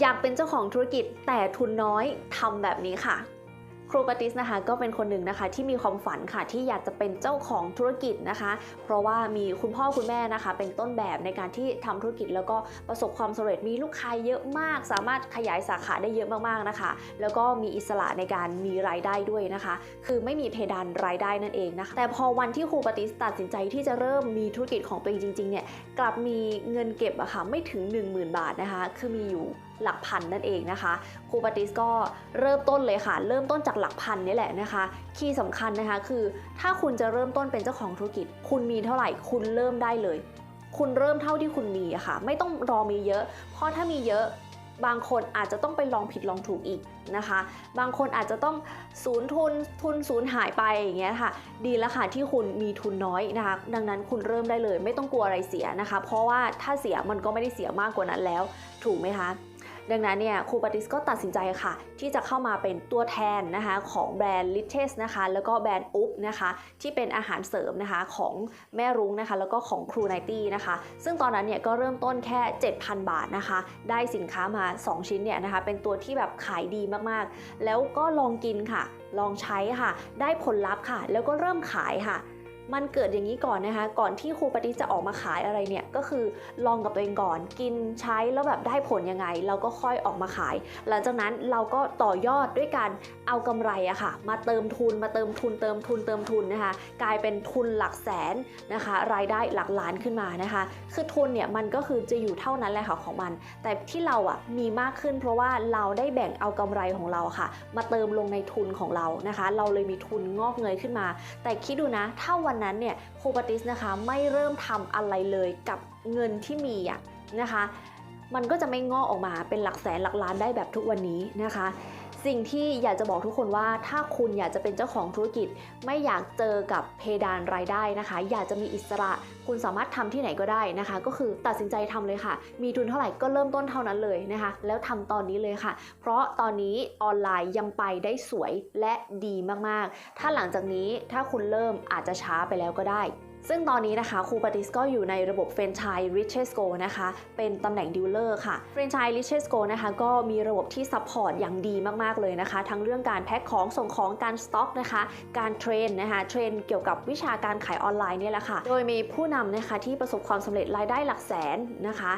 อยากเป็นเจ้าของธุรกิจแต่ทุนน้อยทำแบบนี้ค่ะครูปติสนะคะก็เป็นคนหนึ่งนะคะที่มีความฝันค่ะที่อยากจะเป็นเจ้าของธุรกิจนะคะ เพราะว่ามีคุณพ่อคุณแม่นะคะ เป็นต้นแบบในการที่ทำธุรกิจ แล้วก็ประสบความสำเร็จมีลูกค้าเยอะมาก สามารถขยายสาขาได้เยอะมากๆนะคะ แล้วก็มีอิสระในการมีรายได้ด้วยนะคะ คือไม่มีเพดานรายได้นั่นเองนะคะแต่พอวันที่ครูปติสตัดสินใจที่จะเริ่มมีธุรกิจของตัวเองจริงๆเนี่ยกลับมีเงินเก็บอะค่ะไม่ถึง 10,000 บาทนะคะ คือมีอยู่ หลักพันนั่นเองนะคะครูปาติสก็เริ่มต้นเลยค่ะ เริ่มต้นจากหลักพันนี่แหละนะคะ คีย์สำคัญนะคะคือ ถ้าคุณจะเริ่มต้นเป็นเจ้าของธุรกิจ คุณมีเท่าไหร่คุณเริ่มได้เลย คุณเริ่มเท่าที่คุณมีอะค่ะ ไม่ต้องรอมีเยอะ เพราะถ้ามีเยอะบางคนอาจจะต้องไปลองผิดลองถูกอีกนะคะ บางคนอาจจะต้องศูนย์ทุนทุนศูนย์หายไปอย่างเงี้ยค่ะ ดีแล้วค่ะที่คุณมีทุนน้อยนะคะ ดังนั้นคุณเริ่มได้เลย ไม่ต้องกลัวอะไรเสียนะคะ เพราะว่าถ้าเสียมันก็ไม่ได้เสียมากกว่านั้นแล้ว ถูกไหมคะ ดังนั้นเนี่ยครูปาติสก็ตัดสินใจค่ะ ที่จะเข้ามาเป็นตัวแทนนะคะของแบรนด์ l i t t e s นะคะแล้วก็แบรนด์อุ๊บนะคะที่เป็นอาหารเสริมนะคะของแม่รุ้งนะคะแล้วก็ของครูไนตี้นะคะ ซึ่งตอนนั้นเนี่ยก็เริ่มต้นแค่ 7,000 บาทนะคะ ได้สินค้ามา 2 ชิ้นเนี่ยนะคะเป็นตัวที่แบบขายดีมากๆ แล้วก็ลองกินค่ะ ลองใช้ค่ะ ได้ผลลัพธ์ค่ะ แล้วก็เริ่มขายค่ะ มันเกิดอย่างนี้ก่อนนะคะ ก่อนที่ครูปฏิจะออกมาขายอะไรเนี่ย ก็คือลองกับตัวเองก่อน กินใช้แล้วแบบได้ผลยังไง เราก็ค่อยออกมาขาย หลังจากนั้นเราก็ต่อยอดด้วยการเอากำไรอะค่ะ มาเติมทุน มาเติมทุน เติมทุน เติมทุนนะคะ กลายเป็นทุนหลักแสนนะคะ รายได้หลักล้านขึ้นมานะคะ คือทุนเนี่ยมันก็คือจะอยู่เท่านั้นแหละค่ะของมัน แต่ที่เราอะมีมากขึ้น เพราะว่าเราได้แบ่งเอากำไรของเราค่ะ มาเติมลงในทุนของเรานะคะ เราเลยมีทุนงอกเงยขึ้นมา แต่คิดดูนะ ถ้าวันนั้นเนี่ยโครูปติสนะคะไม่เริ่มทำอะไรเลยกับเงินที่มีอะนะคะ มันก็จะไม่งอกออกมาเป็นหลักแสนหลักล้านได้แบบทุกวันนี้นะคะ สิ่งที่อยากจะบอกทุกคนว่าถ้าคุณอยากจะเป็นเจ้าของธุรกิจ ไม่อยากเจอกับเพดานรายได้นะคะ อยากจะมีอิสระ คุณสามารถทำที่ไหนก็ได้นะคะ ก็คือตัดสินใจทำเลยค่ะ มีทุนเท่าไหร่ก็เริ่มต้นเท่านั้นเลยนะคะ แล้วทำตอนนี้เลยค่ะ เพราะตอนนี้ออนไลน์ยังไปได้สวยและดีมากๆ ถ้าหลังจากนี้ถ้าคุณเริ่มอาจจะช้าไปแล้วก็ได้ ซึ่งตอนนี้นะคะครูปาติสก็อยู่ในระบบเฟรนช์ชัยริชเชสโกนะคะเป็นตำแหน่งดีลเลอร์ค่ะเฟรนช์ชัยริชเชสโกนะคะก็มีระบบที่ซัพพอร์ตอย่างดีมากๆเลยนะคะ ทั้งเรื่องการแพ็คของส่งของการสต็อกนะคะการเทรนนะคะเทรนเกี่ยวกับวิชาการขายออนไลน์เนี่ยแหละค่ะ โดยมีผู้นำนะคะที่ประสบความสำเร็จรายได้หลักแสนนะคะ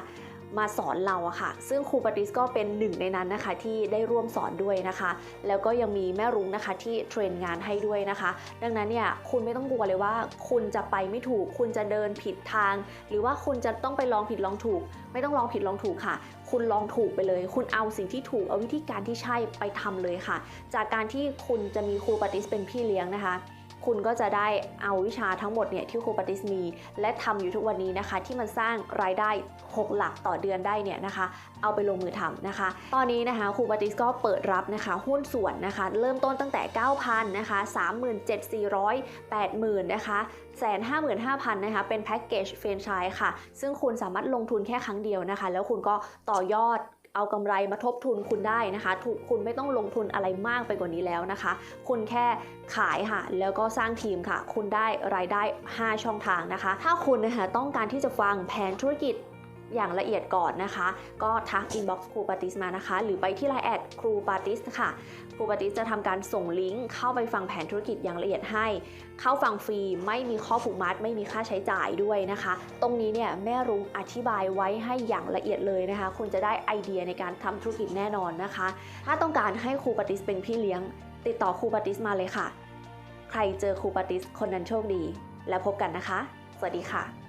มาสอนเราอะค่ะ ซึ่งครูปาติสก็เป็นหนึ่งในนั้นนะคะที่ได้ร่วมสอนด้วยนะคะ แล้วก็ยังมีแม่รุ้งนะคะที่เทรนงานให้ด้วยนะคะ ดังนั้นเนี่ยคุณไม่ต้องกลัวเลยว่า คุณจะไปไม่ถูก คุณจะเดินผิดทาง หรือว่าคุณจะต้องไปลองผิดลองถูก ไม่ต้องลองผิดลองถูกค่ะ คุณลองถูกไปเลย คุณเอาสิ่งที่ถูกเอาวิธีการที่ใช่ไปทำเลยค่ะ จากการที่คุณจะมีครูปาติสเป็นพี่เลี้ยงนะคะ คุณก็จะได้เอาวิชาทั้งหมดเนี่ยที่ครูปาติสมี และทำอยู่ทุกวันนี้นะคะ ที่มันสร้างรายได้ 6 หลักต่อเดือนได้เนี่ยนะคะ เอาไปลงมือทำนะคะ ตอนนี้นะคะครูปาติสก็เปิดรับนะคะหุ้นส่วนนะคะ เริ่มต้นตั้งแต่ 9,000นะคะ37,400 80,000นะคะแสนห้าหมื่นห้าพันนะคะเป็นแพ็กเกจเฟรนไชส์ค่ะ ซึ่งคุณสามารถลงทุนแค่ครั้งเดียวนะคะ แล้วคุณก็ต่อยอด เอากำไรมาทบทุนคุณได้นะคะถูกคุณไม่ต้องลงทุนอะไรมากไปกว่านี้แล้วนะคะ คุณแค่ขายค่ะ แล้วก็สร้างทีมค่ะ คุณได้รายได้ 5 ช่องทางนะคะ ถ้าคุณนะคะต้องการที่จะฟังแผนธุรกิจ อย่างละเอียดก่อนนะคะ ก็ทักอินบ็อกซ์ครูปาติสมานะคะ หรือไปที่ไลน์แอดครูปาติสค่ะครูปาติสจะทำการส่งลิงก์เข้าไปฟังแผนธุรกิจอย่างละเอียดให้ เข้าฟังฟรีไม่มีข้อผูกมัด ไม่มีค่าใช้จ่ายด้วยนะคะ ตรงนี้เนี่ยแม่รุ้งอธิบายไว้ให้อย่างละเอียดเลยนะคะ คุณจะได้ไอเดียในการทำธุรกิจแน่นอนนะคะ ถ้าต้องการให้ครูปาติสเป็นพี่เลี้ยง ติดต่อครูปาติสมาเลยค่ะ ใครเจอครูปาติสคนนั้นโชคดี แล้วพบกันนะคะ สวัสดีค่ะ